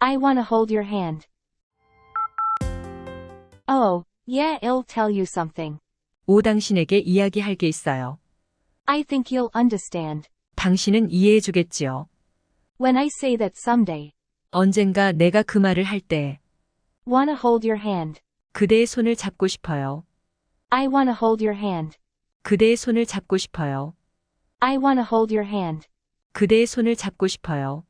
I wanna hold your hand. Oh, yeah, I'll tell you something. 오 당신에게 이야기할 게 있어요. I think you'll understand. 당신은 이해해 주겠지요. When I say that someday, 언젠가 내가 그 말을 할 때 wanna hold your hand. 그대의 손을 잡고 싶어요. I wanna hold your hand. 그대의 손을 잡고 싶어요. I wanna hold your hand. 그대의 손을 잡고 싶어요.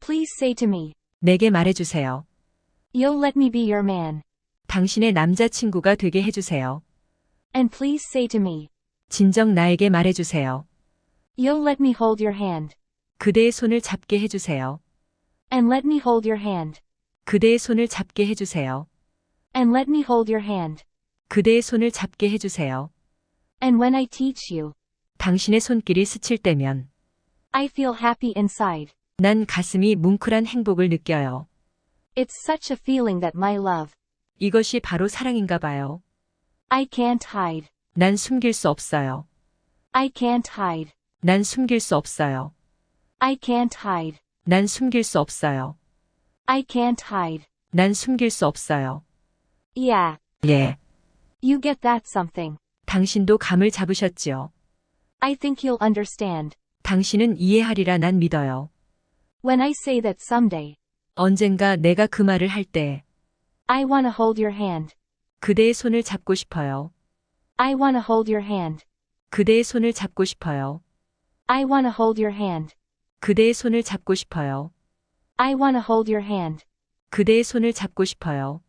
Please say to me, 내게 말해주세요. you'll let me be your man. 당신의 남자친구가 되게 해주세요. And please say to me, 진정 나에게 말해주세요. you'll let me hold your hand. 그대의 손을 잡게 해주세요. And let me hold your hand. 그대의 손을 잡게 해주세요. And let me hold your hand. 그대의 손을 잡게 해주세요. And when I teach you, 당신의 손길이 스칠 때면 I feel happy inside. 난 가슴이 뭉클한 행복을 느껴요. It's such a feeling that my love, 이것이 바로 사랑인가 봐요. I can't hide. 난 숨길 수 없어요. I can't hide. 난 숨길 수 없어요. I can't hide. 난 숨길 수 없어요. I can't hide. 난 숨길 수 없어요. Yeah, 예. you get that something. 당신도 감을 잡으셨지요. I think you'll understand. 당신은 이해하리라 난 믿어요. When I say that someday, 언젠가 내가 그 말을 할 때 I wanna hold your hand. 그대의 손을 잡고 싶어요. I wanna hold your hand. 그대의 손을 잡고 싶어요. I wanna hold your hand. 그대의 손을 잡고 싶어요. I wanna hold your hand. 그대의 손을 잡고 싶어요.